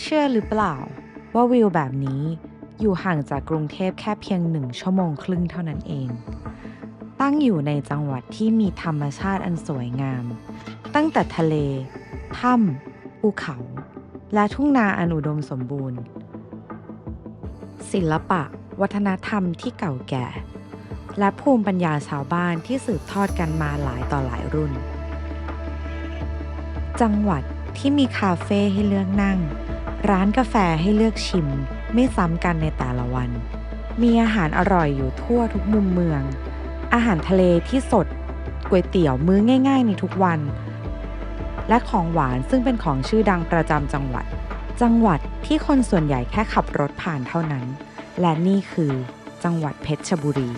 เชื่อหรือเปล่าว่าวิวแบบนี้อยู่ห่างจากกรุงเทพแค่เพียงหนึ่งชั่วโมงครึ่งเท่านั้นเอง ตั้งอยู่ในจังหวัดที่มีธรรมชาติอันสวยงาม ตั้งแต่ทะเล ถ้ำภูเขา และทุ่งนาอันอุดมสมบูรณ์ ศิลปะ วัฒนธรรมที่เก่าแก่ และภูมิปัญญาชาวบ้านที่สืบทอดกันมาหลายต่อหลายรุ่น จังหวัดที่มีคาเฟ่ให้เลือกนั่ง ร้านกาแฟให้เลือกชิมไม่ซ้ำกันในแต่ละวัน มีอาหารอร่อยอยู่ทั่วทุกมุมเมือง อาหารทะเลที่สดก๋วยเตี๋ยวมื้อง่าย ๆ ในทุกวัน และของหวานซึ่งเป็นของชื่อดังประจำจังหวัด จังหวัดที่คนส่วนใหญ่แค่ขับรถผ่านเท่านั้น และนี่คือจังหวัดเพชรบุรี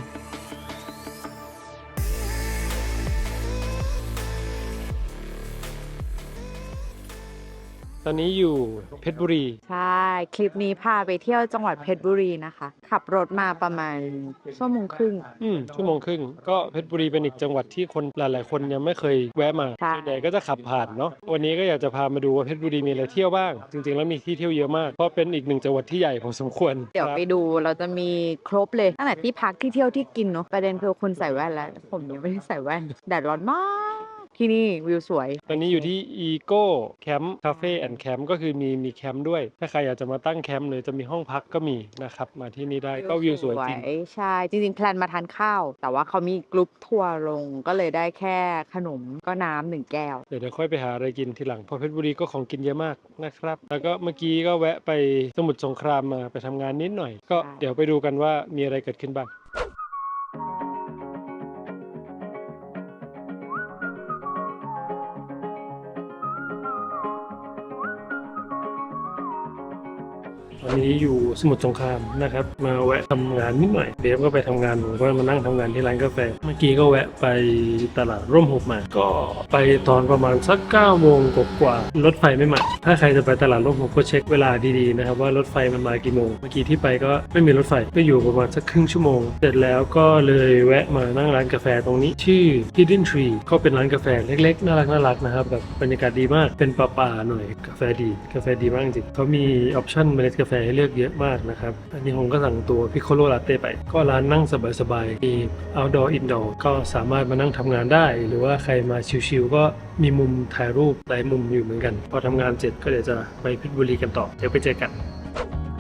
ตอนนี้อยู่เพชรบุรี ใช่ คลิปนี้พาไปเที่ยวจังหวัดเพชรบุรีนะคะ ขับรถมาประมาณชั่วโมงครึ่ง อืมชั่วโมงครึ่ง ก็เพชรบุรีเป็นอีกจังหวัดที่คนหลาย ๆ คนยังไม่เคยแวะมาใช่ ส่วนใหญ่ก็จะขับผ่านเนาะ วันนี้ก็อยากจะพามาดูว่าเพชรบุรีมีอะไรเที่ยวบ้าง จริง ๆ แล้วมีที่เที่ยวเยอะมาก เพราะเป็นอีกหนึ่งจังหวัดที่ใหญ่พอสมควรเดี๋ยวครับไปดูเราจะมีครบเลยตั้งแต่ที่พักที่เที่ยวที่กินเนาะประเด็นคือคุณใส่แว่นแล้ว ผมยังไม่ได้ใส่แว่นแดดร้อนมาก ที่นี่วิวสวย ตอนนี้อยู่ที่ Eco Camp Cafe and Camp ก็คือมีมีแคมป์ด้วย ถ้าใครอยากจะมาตั้งแคมป์หรือจะมีห้องพักก็มีนะครับ มาที่นี่ได้ก็วิวสวยจริงใช่ จริงๆแพลนมาทานข้าว แต่ว่าเขามีกรุ๊ปทัวร์ลงก็เลยได้แค่ขนมก็น้ำหนึ่งแก้ว เดี๋ยวเดี๋ยวค่อยไปหาอะไรกินทีหลังเพราะเพชรบุรีก็ของกินเยอะมากนะครับ แล้วก็เมื่อกี้ก็แวะไปสมุทรสงครามมาไปทำงานนิดหน่อย ก็ใช่เดี๋ยวไปดูกันว่ามีอะไรเกิดขึ้นบ้าง ตอนนี้อยู่ สมุทรสงครามนะครับ มาแวะทำงานนิดหน่อยเดฟก็ไปทำงานผมก็มานั่งทำงานที่ร้านกาแฟเมื่อกี้ก็แวะไปตลาดร่มหุบมา ก็ไปตอนประมาณสัก9โมงกว่ารถไฟไม่มาถ้าใครจะไปตลาดร่มหุบก็เช็คเวลาดีๆนะครับว่ารถไฟมันมากี่โมง เมื่อกี้ที่ไปก็ไม่มีรถไฟก็อยู่ประมาณสักครึ่งชั่วโมง เสร็จแล้วก็เลยแวะมานั่งร้านกาแฟตรงนี้ชื่อ Hidden Tree ก็เป็นร้านกาแฟเล็กๆน่ารักน่ารักๆนะครับแบบบรรยากาศดีมากเป็นป่าๆหน่อยกาแฟดี กาแฟดีมากจริงเขามีออปชั่นเมล็ดกาแฟให้เลือกเยอะมากนะครับ อันนี้ผมก็สั่งตัวพิโคโลลาเต้ไป ก็ร้านนั่งสบายๆมี outdoor indoor ก็สามารถมานั่งทำงานได้ หรือว่าใครมาชิลๆก็มีมุมถ่ายรูปหลายมุมอยู่เหมือนกัน พอทำงานเสร็จก็เดี๋ยวจะไปเพชรบุรีกันต่อ เดี๋ยวไปเจอกัน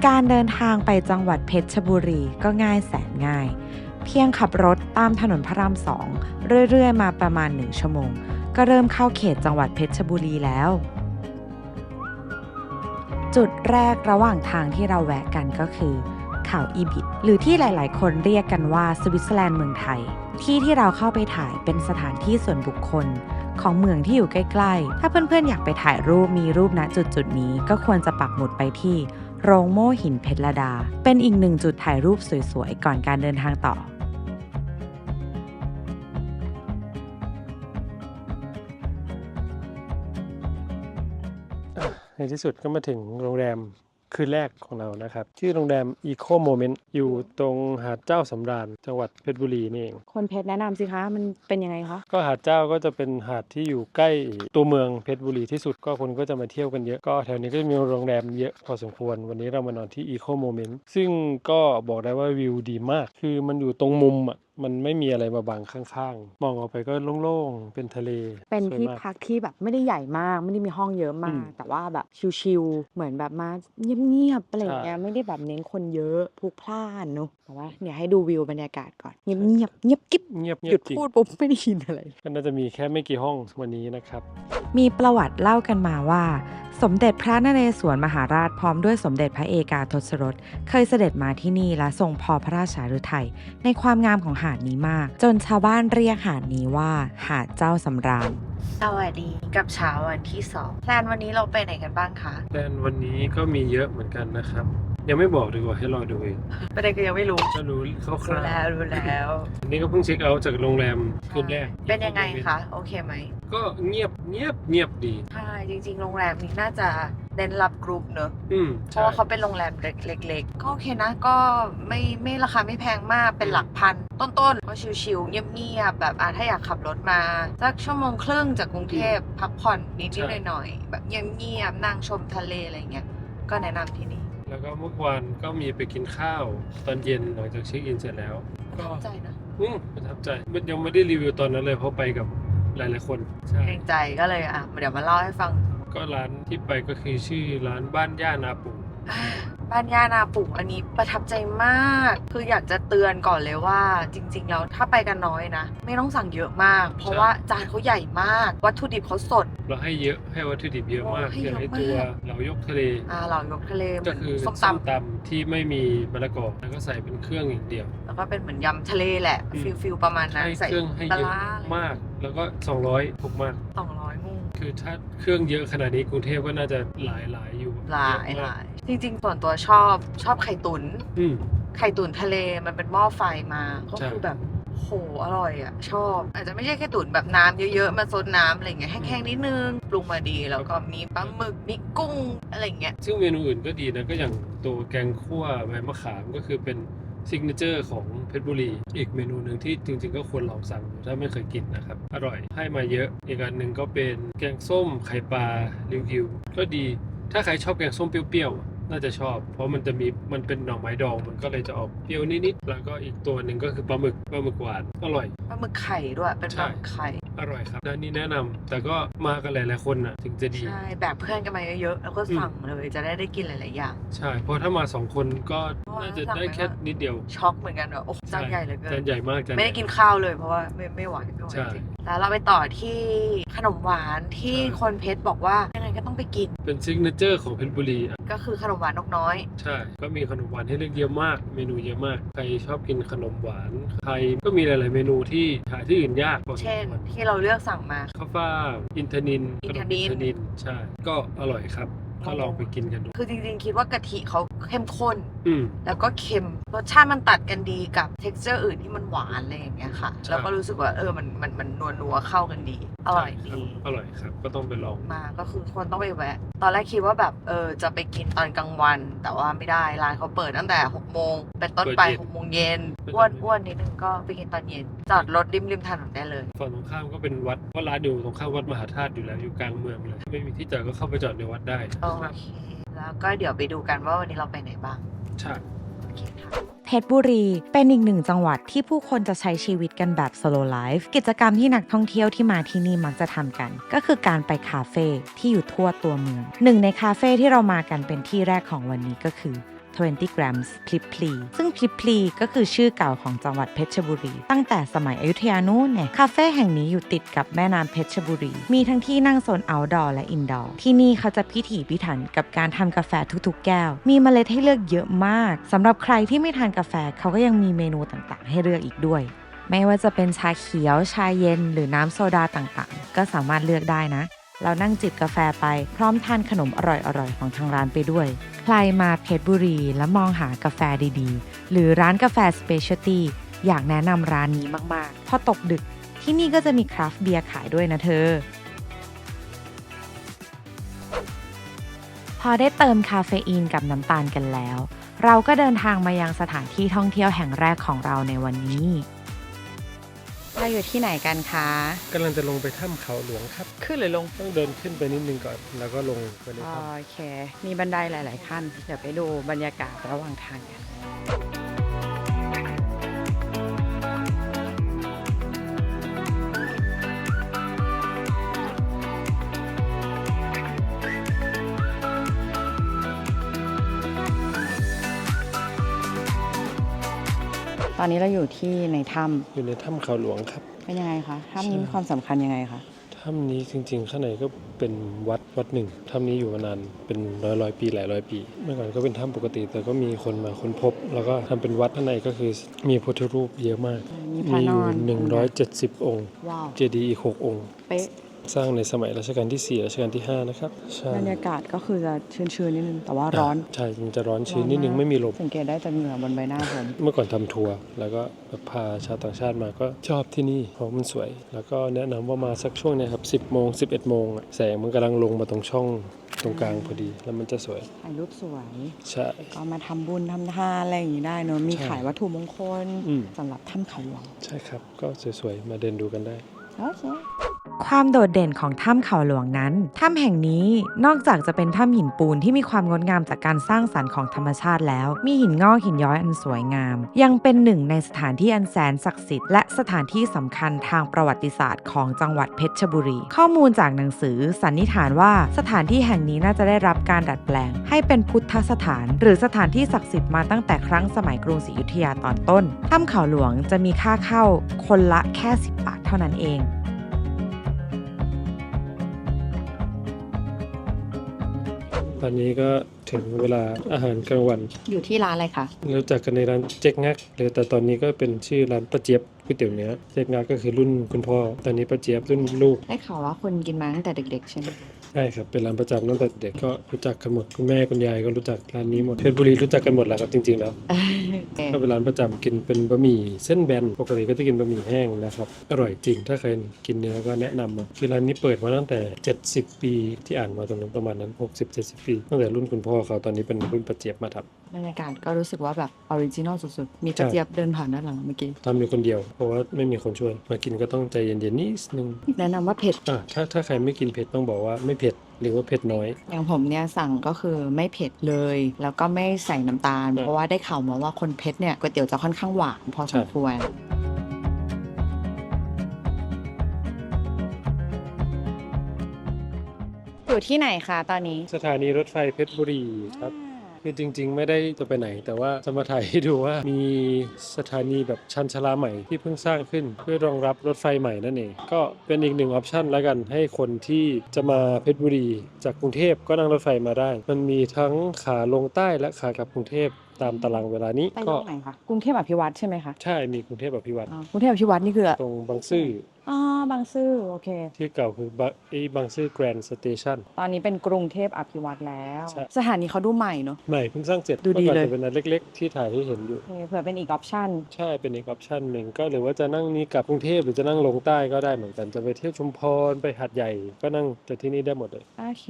การเดินทางไปจังหวัดเพชรบุรีก็ง่ายแสนง่าย เพียงขับรถตามถนนพระรามสองเรื่อยๆ มาประมาณหนึ่งชั่วโมง ก็เริ่มเข้าเขตจังหวัดเพชรบุรีแล้ว จุดแรกระหว่างทางที่เราแวะกันก็คือเขาอีบิดหรือที่หลาย ๆ คนเรียกกันว่าสวิตเซอร์แลนด์เมืองไทย ที่ที่เราเข้าไปถ่ายเป็นสถานที่ส่วนบุคคล ของเมืองที่อยู่ใกล้ ๆ ถ้าเพื่อน ๆ อยากไปถ่ายรูปมีรูปณจุดๆนี้ก็ควรจะปักหมุดไปที่โรงโม่หินเพชรดา เป็นอีกหนึ่งจุดถ่ายรูปสวย ๆ ก่อนการเดินทางต่อ ในที่สุดก็มาถึงโรงแรมคืนแรกของเรานะครับ ชื่อโรงแรม Eco Moment อยู่ตรงหาดเจ้าสำราญจังหวัดเพชรบุรีนี่เอง คนเพชรแนะนำสิคะ มันเป็นยังไงคะ ก็หาดเจ้าก็จะเป็นหาดที่อยู่ใกล้ตัวเมืองเพชรบุรีที่สุดก็คนก็จะมาเที่ยวกันเยอะก็แถวนี้ก็จะมีโรงแรมเยอะพอสมควร วันนี้เรามานอนที่ Eco Moment ซึ่งก็บอกได้ว่าวิวดีมาก คือมันอยู่ตรงมุมอะมันไม่มีอะไรมาบังข้างๆ มองออกไปก็โล่งๆ เป็นทะเล เป็นสวยที่มากพักที่แบบไม่ได้ใหญ่มาก ไม่ได้มีห้องเยอะมาอืกมแต่ว่าแบบชิลๆ เหมือนแบบมาเงียบๆอะไรอย่างเงี้ยใช่ไม่ได้แบบเน้นคนเยอะพลุกพล่านเนอะแต่ว่าเนี่ยให้ดูวิวบรรยากาศก่อน เงียบๆ เงียบกิ๊บเงียบหยุดจริงพูดปุ๊บไม่ได้ยินอะไร ก็น่าจะมีแค่ไม่กี่ห้องวันนี้นะครับ มีประวัติเล่ากันมาว่า สมเด็จพระนเรศวรมหาราชพร้อมด้วยสมเด็จพระเอกาทศรสเคยเสด็จมาที่นี่และทรงพอพระราชาฤทัยในความงามของหาดนี้มาก จนชาวบ้านเรียกหาดนี้ว่า หาดเจ้าสำราญสวัสดีกับเช้าวันที่สองแพลนวันนี้เราไปไหนกันบ้างคะแต่วันนี้ก็มีเยอะเหมือนกันนะครับ ยังไม่บอกดีกว่าให้รอดูเองประเด็นก็ยังไม่รู้ก็รู้คร่รู้าวแล้วรู้แล้ว ๆอันนี้ก็เพิ่งเช็คเอาท์จากโรงแรมคืนแรกเป็นยังไงคะ โอเคไหม ก็เงียบเงียบเงียบดี ใช่ จริงๆ โรงแรมนี้น่าจะเน้นรับกรุ๊ปเนอะอืมเพราะว่าเขาเป็นโรงแรมเล็กๆ ก็โอเคนะ ก็ไม่ไม่ราคาไม่แพงมาก เป็นหลักพัน ต้นๆ ก็ชิลๆเงียบๆ แบบอะถ้าอยากขับรถมาสักชั่วโมงครึ่งจากกรุงเทพพักผ่อนนิดๆหน่อยๆ แบบเงียบๆ นั่งชมทะเลอะไรเงี้ย ก็แนะนำที่นี่ แล้วก็เมื่อวานก็มีไปกินข้าวตอนเย็นหลังจากเช็คอินเสร็จแล้วประก็ทับใจนะอืมประทับใจมันยังไม่ได้รีวิวตอนนั้นเลยเพราะไปกับหลายๆคนใช่เกรงใจก็เลยอะเดี๋ยวมาเล่าให้ฟัง ก็ร้านที่ไปก็คือชื่อร้านบ้านย่านาปูอ่า บ้านย่านาปุกอันนี้ประทับใจมาก คืออยากจะเตือนก่อนเลยว่า จริง ๆ แล้วถ้าไปกันน้อยนะ ไม่ต้องสั่งเยอะมาก เพราะว่าจานเขาใหญ่มาก วัตถุดิบเขาสด เราให้เยอะให้วัตถุดิบเยอะมากโอ้ให้อย่างเยไออะมากตัวเรายกทะเลอ่าเหล่ายกทะเลเหมืก็อนคือส้มส้มตำตำที่ไม่มีมะละกอแล้วก็ใส่เป็นเครื่องอย่างเดียว แล้วก็เป็นเหมือนยำทะเลแหละอืมฟิลฟิลประมาณนั้นให้ใส่เครื่องให้ปลาเยอะร้ามาก แล้วก็ 200ถูกมาก สองร้อยงูคือถ้าเครื่องเยอะขนาดนี้กรุงเทพก็น่าจะหลายหลายๆอยู่หลายเอะหมกลายจริงๆส่วนตัวชอบชอบไข่ตุน๋นอืม ไข่ตุ๋นทะเลมันเป็นหม้อไฟมา ก็ใช่ คือแบบโหอร่อยอะ ชอบ อาจจะไม่ใช่แค่ตุ๋นแบบน้ำเยอะๆมาซดน้ำอะไรเงี้ยแห้งๆนิดนึงปรุงมาดีแล้วก็มีปลาหมึกมีกุ้งอะไรเงี้ยซึ่งเมนูอื่นก็ดีนะ ก็อย่างตัวแกงคั่วใบมะขามก็คือเป็น ซิกเนเจอร์ของเพชรบุรี อีกเมนูหนึ่งที่จริงๆ ก็ควรลองสั่งถ้าไม่เคยกินนะครับ อร่อยให้มาเยอะ อีกอันหนึ่งก็เป็นแกงส้มไข่ปลาริวกิวก็ดี ถ้าใครชอบแกงส้มเปรี้ยวๆ น่าจะชอบ เพราะมันจะมีมันเป็นหน่อไม้ดองมันก็เลยจะออกเปรี้ยวนิดๆแล้วก็อีกตัวหนึ่งก็คือปลาหมึกปลาหมึกหวานอร่อย ปลาหมึกไข่ด้วยเป็นปลาหมึกไข่อร่อยครับร้านนี้แนะนำแต่ก็มากันหลายๆคนน่ะถึงจะดีใช่แบบเพื่อนกันมาเยอะๆแล้วก็สั่งเลยจะได้ได้กินหลายๆอย่าง ใช่เพราะถ้ามาสองคนก็น่าจะได้แค่นิดเดียวช็อกเหมือนกันว่าโอ้จานใหญ่เหลยเกิจานนใหญ่มากจานไม่ได้ใหญ่กินข้าวเลยเพราะว่าไม่ไม่ไหวไม่ไหวใช่จริงแล้วเราไปต่อที่ขนมหวานที่ใช่คนเพชรบอกว่ายังไงก็ต้องไปกิน เป็นซิกเนเจอร์ของเพชรบุรีอะก็คือขนมหวานนกน้อย ใช่ ก็มีขนมหวานให้เลือกเยอะมาก เมนูเยอะมาก ใครชอบกินขนมหวาน ใครก็มีหลาย ๆ เมนูที่หาที่อื่นยากพอสมเช่น ควรที่เราเลือกสั่งมา ข้าวฟ่างอินทนินอิขนนทมนิอิลนทนิน ใช่ ก็อร่อยครับ ก็ลองไปกินกันดู คือจริงๆ คิดว่ากะทิเขาเข้มข้น อืม แล้วก็เค็มรสชาติมันตัดกันดีกับ t e x t อร์อื่นที่มันหวานอะไรอย่างเงี้ยค่ะ ใช่ แล้วก็รู้สึกว่าเออมันมันมันนัวนัวๆเข้ากันดี อร่อยดีใช่ครับอร่อยครับ ก็ต้องไปลอง มาก็คือคนต้องไปแวะ ตอนแรกคิดว่าแบบเออจะไปกินตอนกลางวัน แต่ว่าไม่ได้ร้านเขาเปิดตั้งแต่6โมงเป็นต้นไปเปิดเย็น6โมงเย็นเปิดตอนอ้วนเย็น อ้วนนิดนึงก็ไปกินตอนเย็นจอดรถริมริมถนนได้เลย ฝั่งตรงข้ามก็เป็นวัดเพราะร้านอยู่ตรงข้ามวัดมหาธาตุอยู่แล้วอยู่กลางเมืองเลย ไม่มีที่จอดก็เข้าไปจอดในวัดได้โอเคแล้วก็เดี๋ยวไปดูกันว่าวันนี้เราไปไหนบ้างใช่โอเคค่ะ เพชรบุรีเป็นอีกหนึ่งจังหวัดที่ผู้คนจะใช้ชีวิตกันแบบ slow life กิจกรรมที่นักท่องเที่ยวที่มาที่นี่มักจะทำกัน ก็คือการไปคาเฟ่ที่อยู่ทั่วตัวเมือง หนึ่งในคาเฟ่ที่เรามากันเป็นที่แรกของวันนี้ก็คือ 20 grams พลิปพลีซึ่งพลิปพลีก็คือชื่อเก่าของจังหวัดเพชรบุรี ตั้งแต่สมัยอยุธยานู่นเนี่ยคาเฟ่แห่งนี้อยู่ติดกับแม่น้ำเพชรบุรี มีทั้งที่นั่งโซน outdoor และ indoor ที่นี่เขาจะพิถีพิถันกับการทำกาแฟทุกๆ แก้ว มีเมล็ดให้เลือกเยอะมากสำหรับใครที่ไม่ทานกาแฟเขาก็ยังมีเมนูต่างๆ ให้เลือกอีกด้วยไม่ว่าจะเป็นชาเขียว ชาเย็น หรือน้ำโซดาต่างๆ ก็สามารถเลือกได้นะ เรานั่งจิบกาแฟไปพร้อมทานขนมอร่อยๆ ของทางร้านไปด้วย ใครมาเพชรบุรีและมองหากาแฟดีๆ หรือร้านกาแฟสเปเชียลตี้อยากแนะนำร้านนี้มากๆ พอตกดึกที่นี่ก็จะมีคราฟต์เบียร์ขายด้วยนะเธอ พอได้เติมคาเฟอีนกับน้ำตาลกันแล้ว เราก็เดินทางมายังสถานที่ท่องเที่ยวแห่งแรกของเราในวันนี้ เราอยู่ที่ไหนกันคะกำลังจะลงไปถ้ำเขาหลวงครับ ขึ้นหรือลง ต้องเดินขึ้นไปนิดนึงก่อน แล้วก็ลงไปในถ้ำโอเค มีบันไดหลาย ๆ ขั้น เดี๋ยวไปดูบรรยากาศระหว่างทางกัน ตอนนี้เราอยู่ที่ในถ้อยู่ในถ้ำเขาหลวงครับำเป็นยังไงคะถ้ำนี้มีความสำคัญยังไงคะถ้ำนี้จริงๆ ข้างในก็เป็นวัดวัดหนึ่ง ถ้ำนี้อยู่มานานเป็นร้อยร้อยปีหลายร้อยปี เมื่อก่อนก็เป็นถ้ำปกติ แต่ก็มีคนมาค้นพบ แล้วก็ทำเป็นวัดข้างในก็คือมีพุทธรูปเยอะมาก มีพระมีอนยู่อนหนึ่งร้อยเจ็ดสิบองค์ ว้าว เจดีย์อีกหกองค์ เป๊ะ สร้างในสมัยรัชกาลที่4รัชกาลที่ 5 นะครับใช่บรรยากาศก็คือจะชื้นๆนิดนึง แต่ว่าร้อน ใช่มันจะร้อนชื้นนิดนึงไม่มีลม สังเกตได้จากเหงื่อบนใบหน้าผมเมื่อก่อนทำทัวร์แล้วก็แบบพาชาวต่างชาติมาก็ชอบที่นี่เพราะมันสวย แล้วก็แนะนำว่ามาสักช่วงเนี้ครับ 10โมง11โมงอะแสงมันกำลังลงมาตรงช่องตรงกลางพอดีแล้วมันจะสวยถ่ายรูปสวยใช่ก็มาทำบุญทำทานอะไรอย่างนี้ได้เนอะมีใช่ขายวัตถุมงคลอืมสำหรับถ้ำเขาหลวงใช่ครับ ก็สวยๆมาเดินดูกันได้ โอเคความโดดเด่นของถ้ำเขาหลวงนั้น ถ้ำแห่งนี้นอกจากจะเป็นถ้ำหินปูนที่มีความงดงามจากการสร้างสรรค์ของธรรมชาติแล้ว มีหินงอกหินย้อยอันสวยงาม ยังเป็นหนึ่งในสถานที่อันแสนศักดิ์สิทธิ์และสถานที่สำคัญทางประวัติศาสตร์ของจังหวัดเพชรบุรี ข้อมูลจากหนังสือสันนิษฐานว่าสถานที่แห่งนี้น่าจะได้รับการดัดแปลง ให้เป็นพุทธสถาน หรือสถานที่ศักดิ์สิทธิ์มาตั้งแต่ครั้งสมัยกรุงศรีอยุธยาตอนต้น ถ้ำเขาหลวงจะมีค่าเข้าคนละแค่10บาท ท่านั้นเองตอนนี้ก็ถึงเวลาอาหารกลางวัน อยู่ที่ร้านอะไรคะรู้จักกันในร้านเจ๊กงักเลยแต่ตอนนี้ก็เป็นชื่อร้านป้าเจี๊ยบก๋วยเตี๋ยวเนื้อเจ๊กงักก็คือรุ่นคุณพ่อ ตอนนี้ป้าเจี๊ยบรุ่นลูก ได้ข่าวว่าคนกินมาตั้งแต่เด็ก ๆ ใช่ไหม ใช่ครับเป็นร้านประจำตั้งแต่เด็กก็รู้จักกันหมดคุณแม่คุณยายก็รู้จักร้านนี้หมดเพชรบุรีรู้จักกันหมดแหละครับจริงๆแล้วก็เป็นร้านประจำกินเป็นบะหมี่เส้นแบนปกติก็จะกินบะหมี่แห้งนะครับอร่อยจริงถ้าใครกินเนื้อก็แนะนำมาคือร้านนี้เปิดมาตั้งแต่ 70 ปีที่อ่านมาตรงนั้นประมาณนั้น 60-70 ปี ตั้งแต่รุ่นคุณพ่อเขาตอนนี้เป็นรุ่นประเจี๊ยบมาท บรรยากาศก็รู้สึกว่าแบบออริจินอลสุดๆ มีกระเจี๊ยบเดินผ่านด้านหลังเมื่อกี้ำทำอยู่คนเดียว เพราะว่าไม่มีคนช่วย มากินก็ต้องใจเย็นๆนิดนึง แนะนำว่าเผ็ดอะถ้าถ้าใครไม่กินเผ็ดต้องบอกว่าไม่เผ็ดหรือว่าเผ็ดน้อย อย่างผมเนี่ยสั่งก็คือไม่เผ็ดเลย แล้วก็ไม่ใส่น้ำตาลอืมเพราะว่าได้ข่าวมาว่าคนเผ็ดเนี่ยก๋วยเตี๋ยวจะค่อนข้างหวานพอสมควร อยู่ที่ไหนคะตอนนี้ สถานีรถไฟเพชรบุรีครับ คือจริง ๆ ไม่ได้จะไปไหน แต่ว่าจะมาถ่ายให้ดูว่ามีสถานีแบบชันชลาใหม่ที่เพิ่งสร้างขึ้น เพื่อรองรับรถไฟใหม่นั่นเอง ก็เป็นอีกหนึ่งออปชันแล้วกันให้คนที่จะมาเพชรบุรี จากกรุงเทพก็นั่งรถไฟมาได้ มันมีทั้งขาลงใต้และขากลับกรุงเทพ ตามตารางเวลานี้ไปตก็รงไหนคะกรุงเทพอภิวัตรใช่ไหมคะใช่มีกรุงเทพอภิวัตรอ๋อกรุงเทพอภิวัตรนี่คือตรงบางซื่ออ๋อบางซื่อโอเค ที่เก่าคือบะไอ้บางซื่อแกรนด์สเตชัน ตอนนี้เป็นกรุงเทพอภิวัตรแล้ว ใช่ สถานีเขาดูใหม่เนอะ ใหม่เพิ่งสร้างเสร็จดูดีมื่อก่อนเลย จะเป็นอันเล็ก ๆ ที่ถ่ายให้เห็นอยู่ โอเคเผื่อเป็นอีกออปชั่น ใช่เป็นอีกออปชันหนึ่งก็หรือว่าจะนั่งนี้กลับกรุงเทพหรือจะนั่งลงใต้ก็ได้เหมือนกันจะไปเที่ยวชุมพรไปหัดใหญ่ก็นั่งจากที่นี่ได้หมดเลย โอเค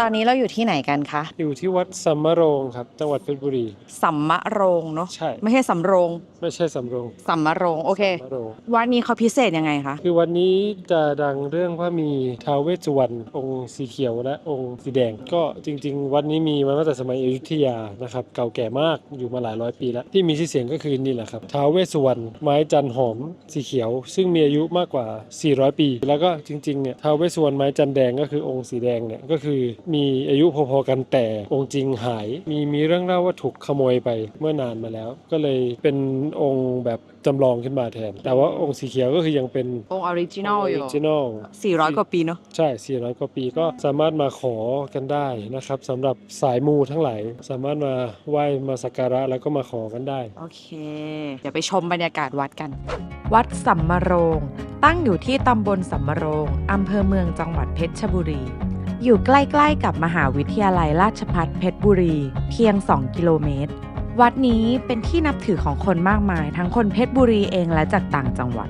ตอนนี้เราอยู่ที่ไหนกันคะ อยู่ที่วัดสัมมะโรงครับ จังหวัดเพชรบุรี สัมมะโรงเนาะ ใช่ ไม่ใช่สำโรง ไม่ใช่สำโรง สัมมะโรง โอเค สัมมะโรง วัดนี้เขาพิเศษยังไงคะ คือวันนี้จะดังเรื่องว่ามีท้าวเวสสุวรรณองค์สีเขียวและองค์สีแดง ก็จริง ๆ วัดนี้มีมาตั้งแต่สมัยอยุธยานะครับ เก่าแก่มาก อยู่มาหลายร้อยปีแล้ว ที่มีชื่อเสียงก็คือนี่แหละครับ ท้าวเวสสุวรรณไม้จันหอมสีเขียว ซึ่งมีอายุมากกว่า 400 ปี แล้วก็จริงๆ เนี่ย ท้าวเวสสุวรรณไม้จันแดงก็คือองค์สีแดงเนี่ย ก็คือมีอายุพอๆกันแต่องค์จริงหาย มีมีเรื่องเล่าว่าถูกขโมยไปเมื่อนานมาแล้ว ก็เลยเป็นองค์แบบจำลองขึ้นมาแทน แต่ว่าองค์สีเขียวก็คือยังเป็นองค์ออริจินอลอยู่ออริจินอล400 กว่าปีเนาะใช่ 400 กว่าปีก็สามารถมาขอกันได้นะครับสำหรับสายมูทั้งหลายสามารถมาไหว้มาสักการะแล้วก็มาขอกันได้ โอเค เดี๋ยวไปชมบรรยากาศวัดกัน วัดสัมมะโรง ตั้งอยู่ที่ตำบลสัมมะโรงอำเภอเมืองจังหวัดเพชรบุรี อยู่ใกล้ๆกับมหาวิทยาลัยราชภัฏเพชรบุรี เพียง 2 กิโลเมตร วัดนี้เป็นที่นับถือของคนมากมาย ทั้งคนเพชรบุรีเองและจากต่างจังหวัด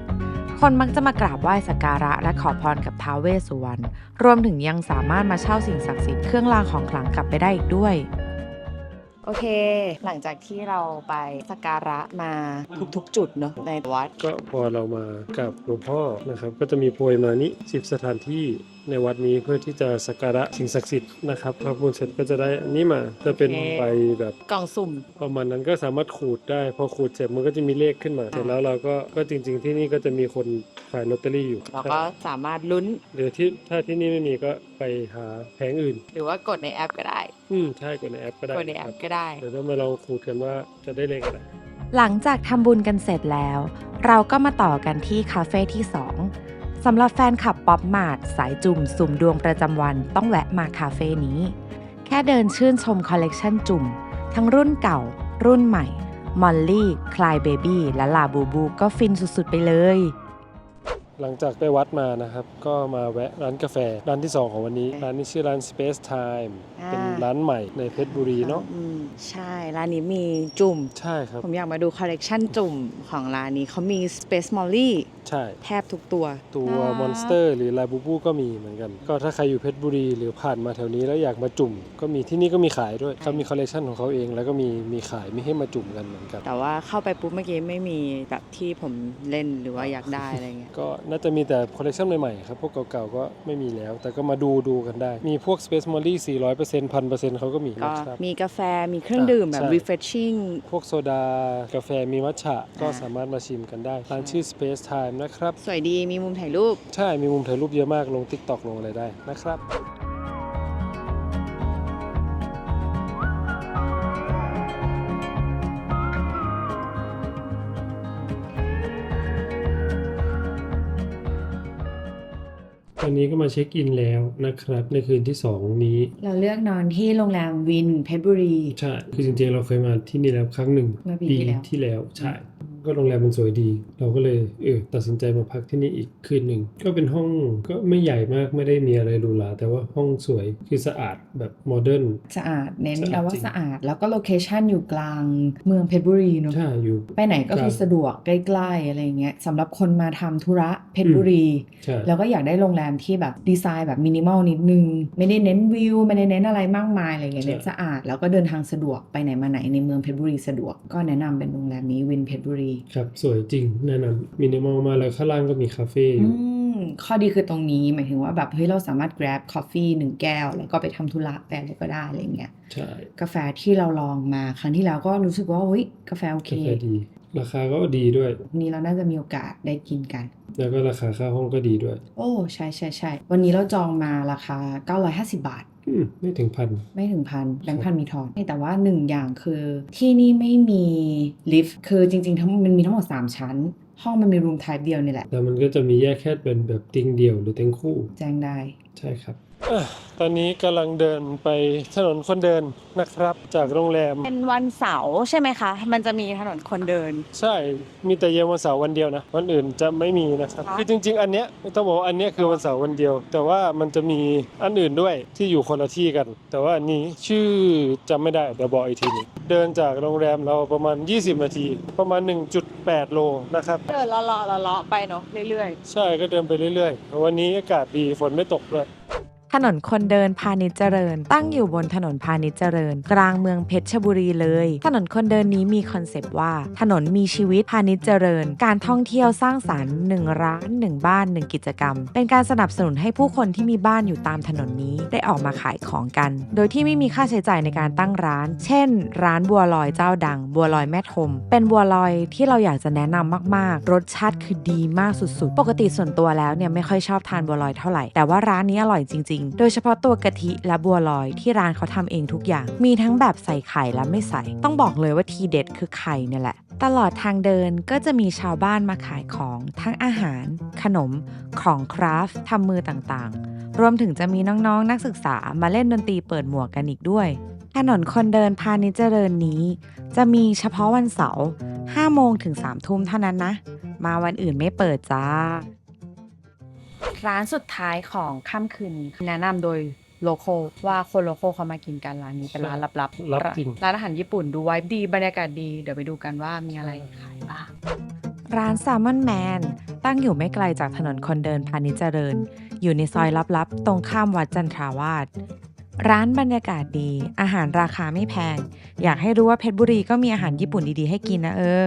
คนมักจะมากราบไหว้สักการะและขอพรกับท้าวเวสสุวรรณ รวมถึงยังสามารถมาเช่าสิ่งศักดิ์สิทธิ์เครื่องรางของขลังกลับไปได้อีกด้วยโอเค หลังจากที่เราไปสักการะมาทุกๆ จุดเนาะในวัด ก็พอเรามากับหลวงพ่อนะครับ ก็จะมีโพยมานี้สิบสถานที่ในวัดนี้เพื่อที่จะสักการะสิ่งศักดิ์สิทธิ์นะครับพอบุญเสร็จก็จะได้อันนี้มาจะเป็นโอเค ใบแบบกล่องสุ่ม ประมาณนั้นก็สามารถขูดได้ พอขูดเสร็จมันก็จะมีเลขขึ้นมา เสร็จแล้วเราก็ก็จริง ๆ ที่นี่ก็จะมีคนขายลอตเตอรี่อยู่แล้วก็สามารถลุ้นหรือที่ถ้าที่นี่ไม่มีก็ไปหาแผงอื่น หรือว่ากดในแอปก็ได้ อืมใช่กดในแอปก็ได้กดในแอคปรับก็ได้ เดี๋ยวต้องมาลองขูดกันว่าจะได้เลขอะไร หลังจากทำบุญกันเสร็จแล้ว เราก็มาต่อกันที่คาเฟ่ที่ 2 สำหรับแฟนคลับป๊อปมาดสายจุ่มสุ่มดวงประจำวันต้องแวะมาคาเฟ่นี้ แค่เดินชื่นชมคอลเลกชันจุ่ม ทั้งรุ่นเก่า รุ่นใหม่มอลลี่คลายเบบี้และลาบูบูก็ฟินสุดๆไปเลย หลังจากไปวัดมานะครับ ก็มาแวะร้านกาแฟ ร้านที่ 2 ของวันนี้ ร้านนี้ชื่อร้าน Space Time อ่า เป็นร้านใหม่ในเพชรบุรีเนาะอืมใช่ ร้านนี้มีจุ่ม ใช่ครับ ผมอยากมาดูคอลเลกชันจุ่มของร้านนี้เขามี Space Molly ใช่ แทบทุกตัว ตัวน่ารัก มอนสเตอร์หรือลาบูบูก็มีเหมือนกัน ก็ถ้าใครอยู่เพชรบุรีหรือผ่านมาแถวนี้แล้วอยากมาจุ่ม ก็มีที่นี่ก็มีขายด้วยเขามีคอลเลกชันของเขาเอง แล้วก็มีมีขายมีให้มาจุ่มกันเหมือนกัน แต่ว่าเข้าไปปุ๊บเมื่อกี้ไม่มีแบบที่ผมเล่นหรือว่าอยากได้อะไรเงี้ย ก็น่าจะมีแต่คอลเลกชันใหม่ๆครับ พวกเก่าๆก็ไม่มีแล้ว แต่ก็มาดูดูกันได้ มีพวก Space Molly 400% 1000%เขาก็มีก็นะครับ มีกาแฟมีเครื่องดื่มแบบ ใช่ refreshing พวกโซดา กาแฟมีมัทฉะก็สามารถมาชิมกันได้ ร้านชื่อ Space Time นะครับ สวยดีมีมุมถ่ายรูป ใช่มีมุมถ่ายรูปเยอะมากลง TikTok ลงอะไรได้นะครับ ตอนนี้ก็มาเช็คอินแล้วนะครับ ในคืนที่ 2 นี้ เราเลือกนอนที่โรงแรมวินเพชรบุรี ใช่ คือจริงๆเราเคยมาที่นี่แล้วครั้งหนึ่งเมื่อปีที่แล้ว ที่แล้ว ใช่ ก็โรงแรมมันสวยดี เราก็เลยเออตัดสินใจมาพักที่นี่อีกคืนหนึ่งก็เป็นห้องก็ไม่ใหญ่มากไม่ได้มีอะไรหรูหราแต่ว่าห้องสวยคือสะอาดแบบโมเดิร์นสะอาดเน้นสะอาดแล้วว่าจริงสะอาด แล้วก็โลเคชันอยู่กลางเมืองเพชรบุรีเนอะใช่อยู่ไปไหนก็คือกลางสะดวกใกล้ๆอะไรเงี้ยสำหรับคนมาทำธุระเพชรบุรีใช่แล้วก็อยากได้โรงแรมที่แบบดีไซน์แบบมินิมอลนิดนึง ไม่ได้เน้นวิว ไม่ได้เน้นอะไรมากมายอะไรเงี้ยใช่เน้นสะอาด แล้วก็เดินทางสะดวกไปไหนมาไหนในเมืองเพชรบุรีสะดวกก็แนะนำเป็นโรงแรมนี้วินเพชรบุรีครับสวยจริงแนะนำมินิมอลมากแล้วข้างล่างก็มีคาเฟ่ออืยู่มข้อดีคือตรงนี้หมายถึงว่าแบบเฮ้ยเราสามารถ grab coffee หนึ่งแก้ว แล้วก็ไปทำธุระไปอะไรก็ได้อะไรเงี้ยใช่กาแฟที่เราลองมาครั้งที่แล้วก็รู้สึกว่าเฮ้ยกาแฟโอเคกาแฟดี ราคาก็ดีด้วยวันนี้เราน่าจะมีโอกาสได้กินกัน แล้วก็ราคาค่าห้องก็ดีด้วย โอ้ใช่ใช่ใช่วันนี้เราจองมาราคา 950 บาทอืม ไม่ถึงพันไม่ถึงพันแบงค์พันมีทอนแต่ว่าหนึ่งอย่างคือที่นี่ไม่มีลิฟต์คือจริง ๆ ทั้งมันมีทั้งหมด 3 ชั้น ห้องมันมีรูม type เดียวนี่แหละแต่มันก็จะมีแยกแค่เป็นแบบเตียงเดี่ยวหรือเตียงคู่ แจ้งได้ ใช่ครับอะตอนนี้กำลังเดินไปถนนคนเดินนะครับ จากโรงแรม เป็นวันเสาร์ใช่ไหมคะ มันจะมีถนนคนเดิน ใช่ มีแต่เย็นวันเสาร์วันเดียวนะ วันอื่นจะไม่มีนะครับค่ะคือจริง ๆ อันเนี้ยต้องบอกว่าอันเนี้ยคือวันเสาร์วันเดียว แต่ว่ามันจะมีอันอื่นด้วยที่อยู่คนละที่กัน แต่ว่าอันนี้ชื่อจำไม่ได้เดี๋ยวบอกอีกทีหนึงเดินจากโรงแรมเราประมาณ 20 นาที ประมาณ 1.8 โลนะครับ เดินเลาะเลาะเลาะไปเนาะเรื่อยใช่ก็เดินไปเรื่อยๆ วันนี้อากาศดีฝนไม่ตกด้วย good. ถนนคนเดินพาณิชย์เจริญ ตั้งอยู่บนถนนพาณิชย์เจริญ กลางเมืองเพชรบุรีเลย ถนนคนเดินนี้มีคอนเซปต์ว่า ถนนมีชีวิตพาณิชย์เจริญ การท่องเที่ยวสร้างสรรค์หนึ่งร้านหนึ่งบ้านหนึ่งกิจกรรม เป็นการสนับสนุนให้ผู้คนที่มีบ้านอยู่ตามถนนนี้ได้ออกมาขายของกัน โดยที่ไม่มีค่าใช้จ่ายในการตั้งร้าน เช่น ร้านบัวลอยเจ้าดัง บัวลอยแม่ทม เป็นบัวลอยที่เราอยากจะแนะนำมาก ๆ รสชาติคือดีมากสุด ๆ ปกติส่วนตัวแล้วเนี่ยไม่ค่อยชอบทานบัวลอยเท่าไหร่แต่ว่าร้านนี้อร่อยจริงๆโดยเฉพาะตัวกะทิและบัวลอยที่ร้านเขาทำเองทุกอย่าง มีทั้งแบบใส่ไข่และไม่ใส่ ต้องบอกเลยว่าทีเด็ดคือไข่เนี่ยแหละ ตลอดทางเดินก็จะมีชาวบ้านมาขายของทั้งอาหาร ขนม ของคราฟทำมือต่างๆ รวมถึงจะมีน้องๆ นักศึกษามาเล่นดนตรีเปิดหมวกกันอีกด้วย ถนนคนเดินพาณิชย์เจริญนี้ จะมีเฉพาะวันเสาร์5โมงถึง3ทุ่มเท่านั้นนะ มาวันอื่นไม่เปิดจ้า ร้านสุดท้ายของค่ำคืนนี้แนะนำโดยโลโก้ว่าคนโลโก้เขามากินกันร้านนี้เป็นร้านลับๆลับจริง ร้านอาหารญี่ปุ่นดูไวบ์ดีบรรยากาศดี เดี๋ยวไปดูกันว่ามีอะไรขายบ้างร้านแซลมอนแมนตั้งอยู่ไม่ไกลจากถนนคนเดินพาณิชย์เจริญ อยู่ในซอยลับๆ ตรงข้ามวัดจันทราวาสร้านบรรยากาศดี อาหารราคาไม่แพง อยากให้รู้ว่าเพชรบุรีก็มีอาหารญี่ปุ่นดีๆให้กินนะเออ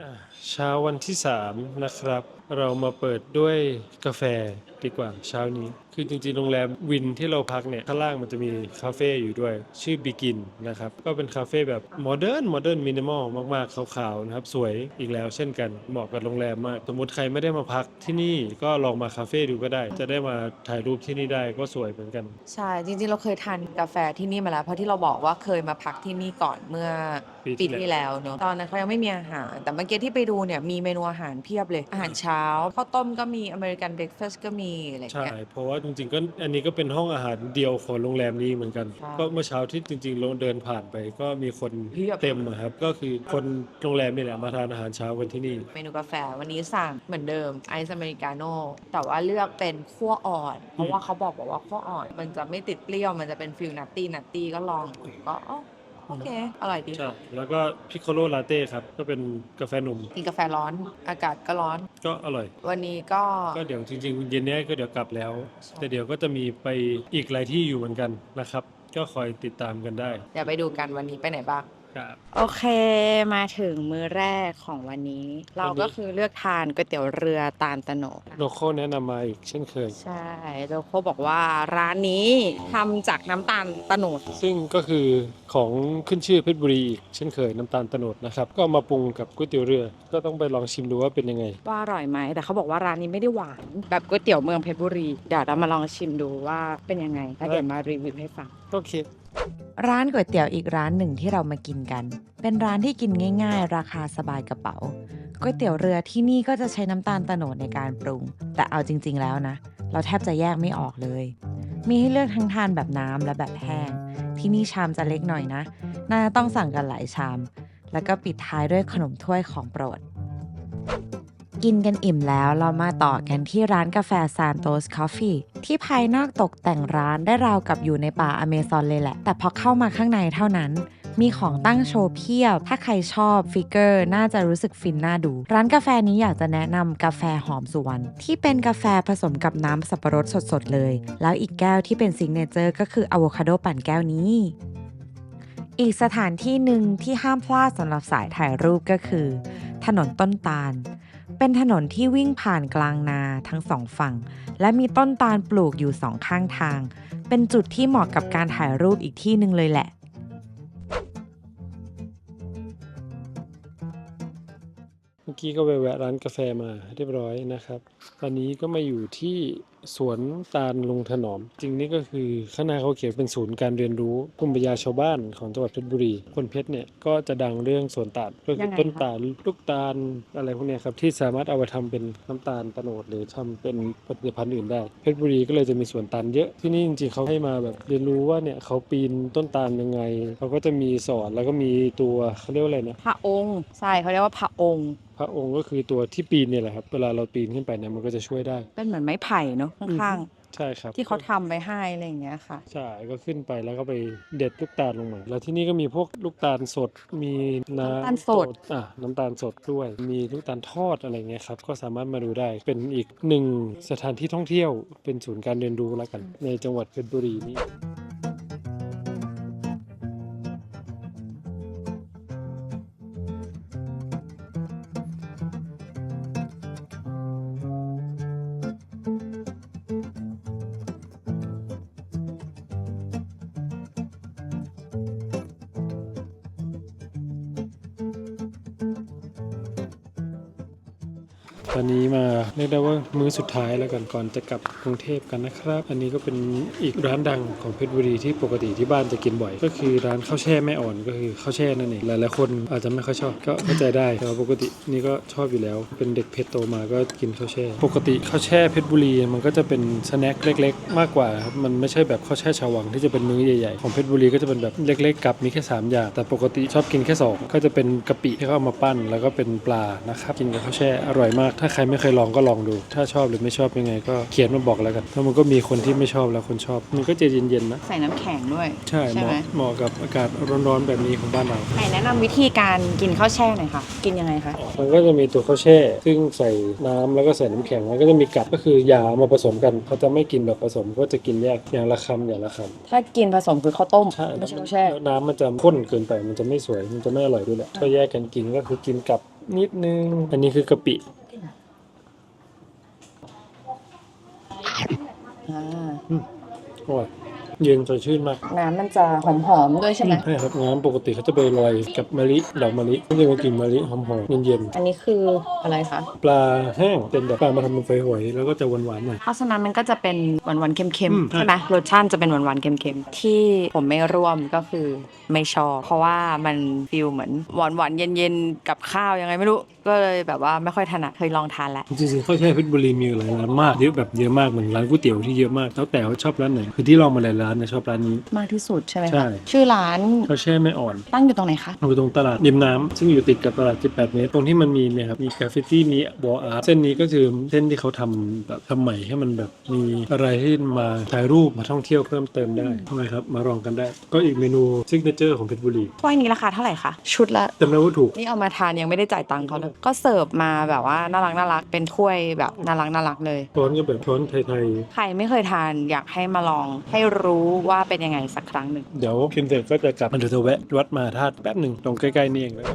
อะเช้าวันที่ 3 นะครับเรามาเปิดด้วยกาแฟดีกว่าเช้านี้ คือจริงๆ โรงแรมวินที่เราพักเนี่ยข้างล่างมันจะมีคาเฟ่อยู่ด้วย ชื่อ Begin นะครับ ก็เป็นคาเฟ่แบบโมเดิร์นโมเดิร์นมินิมอลมากๆขาวๆนะครับสวยอีกแล้วเช่นกันเหมาะกับโรงแรมมาก สมมติใครไม่ได้มาพักที่นี่ก็ลองมาคาเฟ่ดูก็ได้ จะได้มาถ่ายรูปที่นี่ได้ก็สวยเหมือนกัน ใช่ จริงๆ เราเคยทานกาแฟที่นี่มาแล้ว เพราะที่เราบอกว่าเคยมาพักที่นี่ก่อนเมื่อปีที่ปีที่แล้วเนอะตอนนั้นเขายังไม่มีอาหาร แต่เมื่อกี้ที่ไปดูเนี่ยมีเมนูอาหารเพียบเลยอาหารเช้าข้าวต้มก็มีอเมริกันเบรคฟาสต์ก็มีอะไรอย่างใช่เงี้ยเพราะว่าจจริง ๆ ก็อันนี้ก็เป็นห้องอาหารเดียวของโรงแรมนี้เหมือนกันใช่ก็เมื่อเช้าที่จริงๆเราเดินผ่านไปก็มีคนเพียบเต็มอะครับ ก็คือคนโรงแรมนี่แหละมาทานอาหารเช้ากันที่นี่ เมนูกาแฟวันนี้สั่งเหมือนเดิมไอซ์อเมริกาโน่แต่ว่าเลือกเป็นขั้วอ่อน เพราะว่าเขาบอกบอกว่าขั้วอ่อน มันจะไม่ติดเปรี้ยวมันจะเป็นฟิลนัตตี้นัตตี้ก็ลองดูก็อ๋อ โอเค อร่อยดีใช่แล้วก็พิคโคโลลาเต้ครับ ก็เป็นกาแฟหนุ่ม กินกาแฟร้อน อากาศก็ร้อน ก็อร่อย วันนี้ก็ ก็เดี๋ยวจริงๆเย็นนี้ก็เดี๋ยวกลับแล้ว แต่เดี๋ยวก็จะมีไปอีกหลายที่อยู่เหมือนกันนะครับ ก็คอยติดตามกันได้ เดี๋ยวไปดูกันวันนี้ไปไหนบ้าง ครับ โอเคมาถึงมื้อแรกของวันนี้ เราวันนี้ก็คือเลือกทานก๋วยเตี๋ยวเรือตาลตะโหนดโลโก้แนะนำมาอีกเช่นเคย ใช่โลโก้บอกว่าร้านนี้ทำจากน้ำตาลตะโหนด ซึ่งก็คือของขึ้นชื่อเพชรบุรีอีกเช่นเคยน้ำตาลโตโนดนะครับ ก็เอามาปรุงกับก๋วยเตี๋ยวเรือ ก็ต้องไปลองชิมดูว่าเป็นยังไง ว่าอร่อยไหมแต่เขาบอกว่าร้านนี้ไม่ได้หวานแบบก๋วยเตี๋ยวเมืองเพชรบุรีเดี๋ยวเรามาลองชิมดูว่าเป็นยังไงแล้วเดี๋ยวมารีวิวให้ฟัง โอเค ร้านก๋วยเตี๋ยวอีกร้านหนึ่งที่เรามากินกัน เป็นร้านที่กินง่าย ๆ ราคาสบายกระเป๋าก๋วยเตี๋ยวเรือที่นี่ก็จะใช้น้ำตาลโตโนดในการปรุง แต่เอาจริง ๆ แล้วนะ เราแทบจะแยกไม่ออกเลย มีให้เลือกทั้งทานแบบน้ำและแบบแห้ง ที่นี่ชามจะเล็กหน่อยนะ น่าจะต้องสั่งกันหลายชาม แล้วก็ปิดท้ายด้วยขนมถ้วยของโปรด กินกันอิ่มแล้วเรามาต่อกันที่ร้านกาแฟ Santos Coffee ที่ภายนอกตกแต่งร้านได้ราวกับอยู่ในป่าอเมซอนเลยแหละ แต่พอเข้ามาข้างในเท่านั้นมีของตั้งโชว์เพียบ ถ้าใครชอบฟิกเกอร์ น่าจะรู้สึกฟินน่าดู ร้านกาแฟนี้อยากจะแนะนำกาแฟหอมสุวรรณที่เป็นกาแฟผสมกับน้ำสับปะรดสดๆเลย แล้วอีกแก้วที่เป็นซิงเนเจอร์ก็คืออะโวคาโดปั่นแก้วนี้อีกสถานที่หนึ่งที่ห้ามพลาดสำหรับสายถ่ายรูปก็คือ ถนนต้นตาล เป็นถนนที่วิ่งผ่านกลางนาทั้งสองฝั่ง และมีต้นตาลปลูกอยู่สองข้างทาง เป็นจุดที่เหมาะกับการถ่ายรูปอีกที่หนึ่งเลยแหละเมื่อกี้ก็ไปแวะร้านกาแฟมาเรียบร้อยนะครับ ตอนนี้ก็มาอยู่ที่ สวนตาลลุงถนอม จริงนี่ก็คือข้างหน้าเขาเขียนเป็นศูนย์การเรียนรู้ภูมิปัญญาชาวบ้านของจังหวัดเพชรบุรี คนเพชรเนี่ยก็จะดังเรื่องสวนตาลก็คืยัองไงต้นคะตาลลูกตาลอะไรพวกเนี้ยครับที่สามารถเอาไปทำเป็นน้ำตาลโตโนดหรือทำเป็นผลิตภัณฑ์อื่นได้ เพชรบุรีก็เลยจะมีสวนตาลเยอะที่นี่จริงๆเขาให้มาแบบเรียนรู้ว่าเนี่ยเขาปีนต้นตาลยังไงเขาก็จะมีสอนแล้วก็มีตัวเขาเรียกว่าอะไรนะพระองค์ใช่เขาเรียกว่าพระองค์พระองค์ก็คือตัวที่ปีนเนี่ยแหละครับ เวลาเราปีนขึ้นไปเนี่ยมันก็จะช่วยได้ เป็นเหมือนไม้ไผ่เนอะข้างใช่ครับๆที่เขาทำไว้ให้อะไรอย่างเงี้ยค่ะใช่ก็ขึ้นไปแล้วก็ไปเด็ดลูกตาลลงมาแล้วที่นี่ก็มีพวกลูกตาลสดมีน้ำน้ำตาลสดอะน้ำตาลสดด้วย มีลูกตาลทอดอะไรเงี้ยครับก็สามารถมาดูได้เป็นอีกหนึ่งสถานที่ท่องเที่ยวเป็นศูนย์การเรียนรู้แล้วกัน ในจังหวัดเพชรบุรีนี่ ตอนนี้มาเรียกได้ว่ามื้อสุดท้ายแล้วกันก่อนจะกลับกรุงเทพกันนะครับ อันนี้ก็เป็นอีกร้านดังของเพชรบุรีที่ปกติที่บ้านจะกินบ่อย ก็คือร้านข้าวแช่แม่อ่อนก็คือข้าวแช่นั่นเองหลายๆคนอาจจะไม่ค่อยชอบก็เข้าใจได้แต่ว่าปกตินี่ก็ชอบอยู่แล้ว เป็นเด็กเพชรโตมาก็กินข้าวแช่ ปกติข้าวแช่เพชรบุรีมันก็จะเป็นสแน็คเล็ก ๆ มากกว่าครับมันไม่ใช่แบบข้าวแช่ชาววังที่จะเป็นมื้อใหญ่ๆของเพชรบุรีก็จะเป็นแบบเล็ก ๆ กับมีแค่สามอย่างแต่ปกติชอบกินแค่สองก็จะเป็นกะปิที่เขาเอามาปั้น แล้วก็เป็นปลานะครับกินกับข้าวแช่อร่อยมากถ้าใครไม่เคยลองก็ลองดู ถ้าชอบหรือไม่ชอบยังไง ก็เขียนมาบอกแล้วกันแล้วมันก็มีคนที่ไม่ชอบแล้วคนชอบ มันก็จะเย็นๆนะ ใส่น้ำแข็งด้วยใช่เหใช่มาะไหมเหมาะกับอากาศร้อนๆแบบนี้ของบ้านเรา ไหนแนะนำวิธีการกินข้าวแช่หน่อยค่ะ กินยังไงคะ มันก็จะมีตัวข้าวแช่ ซึ่งใส่น้ำแล้วก็ใส่น้ำแข็งแล้วก็จะมีกับก็คือยามาผสมกันเขาจะไม่กินแบบผสมก็จะกินแยกอย่างละคำอย่างละคำถ้ากินผสมคือข้าวต้มใช่ไม่ใช่ข้าวแช่ แล้วน้ำมันจะข้นเกินไป มันจะไม่สวยมันจะไม่อร่อยด้วยแหละก็แยกกันกินก็คือกินกับนิดนึง อันนี้คือกะปิ อ่าโอ้ยเย็นสดชื่นมากน้ำมันจะหอมๆด้วยใช่ไหมใช่ครับน้ำปกติเขาจะไปลอยกับมะลิดอกมะลิก็จะมีกลิ่นมะลิหอมๆเย็นอันนี้คืออะไรคะๆปลาแห้งเป็นแบบปลามาทำเป็นไฟหอยแล้วก็จะหวานๆหน่อย เพราะฉะนั้นมันก็จะเป็นหวานๆเค็มอืม ๆใช่ไหมรสชาติจะเป็นหวานๆเค็มๆที่ผมไม่ร่วมก็คือไม่ชอบ เพราะว่ามันฟีลเหมือนหวานๆเย็นๆกับข้าวยังไงไม่รู้ ก็เลยแบบว่าไม่ค่อยถนัดเคยลองทานแล้วจริงๆข้าวแช่เพชรบุรีมีหลายร้านมากเยอะแบบเยอะมากเหมือนร้านก๋วยเตี๋ยวที่เยอะมากแล้วแต่ว่าชอบร้านไหนคือที่ลองมาหลายร้านนะชอบร้านนี้ มากที่สุดใช่ไหมใช่ คะชื่อร้านข้าวแช่ไม่อ่อนตั้งอยู่ตรงไหนคะ อยู่ตรงตลาดริมน้ำซึ่งอยู่ติดกับตลาด 18 เมตร ตรงที่มันมีเนี่ยครับมีกราฟฟิตี้มีบออาร์ตเส้นนี้ก็คือเส้นที่เขาทำแบบทำใหม่ให้มันแบบมีอะไรที่มาถ่ายรูปมาท่องเที่ยวเพิ่มเติมได้ทำไมครับมาลองกันได้ ก็อีกเมนูซิกเนเจอร์ของเพชรบุรีถ้วยนี้ราคาเท่าไหร่คะชุดละจำได้ว่าถูก นี่เอามาทานยังไม่ได้จ่ายตังค์เขาเลยก็เสิร์ฟมาแบบว่าน่ารักน่ารักเป็นถ้วยแบบน่ารักน่ารักเลยช้อนก็แบบช้อนไทยใครไม่เคยทานอยากให้มาลองให้รู้ว่าเป็นยังไงสักครั้งหนึ่ง ๆ เดี๋ยวกินเสร็จก็จะกลับมาเดี๋ยวจะแวะวัดมหาธาตุแป๊บหนึ่งตรงใกล้ๆนี่เองแล้ว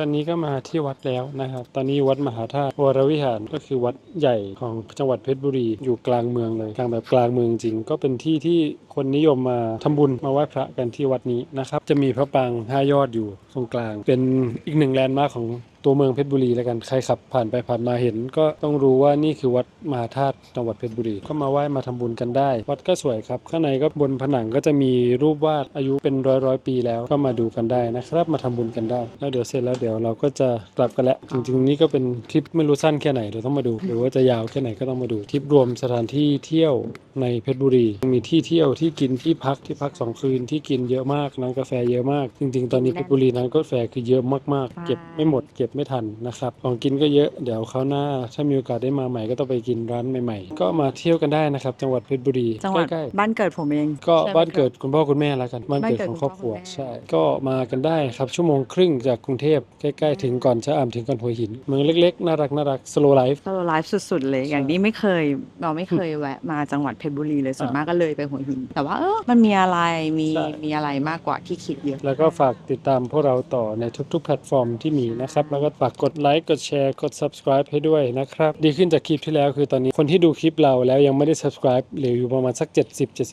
อนนี้ก็มาที่วัดแล้วนะครับ ตอนนี้วัดมหาธาตุวรวิหารก็คือวัดใหญ่ของจังหวัดเพชรบุรีอยู่กลางเมืองเลยกลางแบบกลางเมืองจริง ก็เป็นที่ที่คนนิยมมาทำบุญมาไหว้พระกันที่วัดนี้นะครับ จะมีพระปางห้ายอดอยู่ตรงกลาง เป็นอีกหนึ่งแลนด์มาร์คของ ตัวเมืองเพชรบุรีแล้วกันใครขับผ่านไปผ่านมาเห็น ก็ต้องรู้ว่านี่คือวัดมหาธาตุจังหวัดเพชรบุรี ก็มาไหว้มาทำบุญกันได้ วัดก็สวยครับ ข้างในก็บนผนังก็จะมีรูปวาดอายุเป็นร้อยร้อยปีแล้วก็มาดูกันได้นะครับ มาทำบุญกันได้ แล้วเดี๋ยวเสร็จแล้วเดี๋ยวเราก็จะกลับกันแล้วจริงๆนี่ก็เป็นคลิปไม่รู้สั้นแค่ไหนเดี๋ยวต้องมาดู หรือว่าจะยาวแค่ไหนก็ต้องมาดูทริปรวมสถานที่เที่ยวในเพชรบุรี มีที่เที่ยวที่กินที่พักที่พักสองคืนที่กินเยอะมากร้านกาแฟเยอะมาก จริง ๆ ตอนนี้เพชรบุรีร้านกาแฟคือเยอะมากๆ เก็บไม่หมดเก็บไม่ทันนะครับของกินก็เยอะเดี๋ยวคราวหน้า ถ้ามีโอกาสได้มาใหม่ก็ต้องไปกินร้านใหม่ ๆ ก็มาเที่ยวกันได้นะครับ จังหวัดเพชรบุรีจังหวัดใกล้ๆบ้านเกิดผมเองก็ใช่ไหมบ้านเกิดคะคุณพ่อคุณแม่แล้วกันบ้านเกิดบ้านเกิดของครอบครัวคุณพ่อคุณแม่ใช่ก็มากันได้ครับชั่วโมงครึ่งจากกรุงเทพใกล้ๆถึงก่อนชะอำถึงก่อนหัวหิน เมืองเล็กๆน่ารักน่ารัก slow life ก็ไลฟ์สุดๆ เลยอย่างนี้ไม่เคยเราไม่เคยแวะมาจังหวัดเพชรบุรีเลยส่วนอ่ามมากก็เลยไปหัวหิน แต่ว่าเออมันมีอะไรมีใช่มีอะไรมากกว่าที่คิดเยอะแล้วก็ฝากติดตามพวกเราต่อในทุกๆ แพลตฟอร์มที่มีนะครับแล้วก็ฝากกดไลค์กดแชร์กด subscribe ให้ด้วยนะครับ ดีขึ้นจากคลิปที่แล้วคือตอนนี้คนที่ดูคลิปเราแล้วยังไม่ได้ subscribe เหลืออยู่ประมาณสัก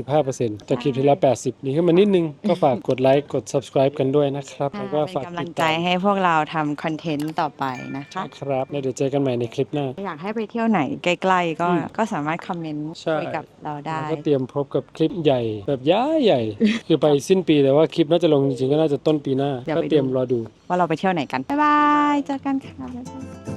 70-75%จากคลิปที่แล้ว 80ดีขึ้นมานิดนึง ก็ฝากกดไลค์กด subscribe กันด้วยนะครับแล้วก็เป็นฝากกำลัติงดใจตามให้พวกเราทำคอนเทนต์ต่อไปนะคะ ครับแล้วเดี๋ยวเจอกันใหม่ในคลิปหน้า อยากให้ไปเที่ยวไหนใกล้ๆ ก็อืมก็สามารถคอมเมนต์ใช่ คุยกับเราได้ แล้วก็เตรียมพบกับคลิปใหญ่แบบย้ายใหญ่ คือไปสิ้นปีแต่ว่าคลิปน่าจะลงจริงๆก็น่าจะต้นปีหน้า เดี๋ยวก็ไปดู เตรียมรอดู ว่าเราไปเที่ยวไหนกัน บ๊ายบายเจอกันค่ะบ๊ายบาย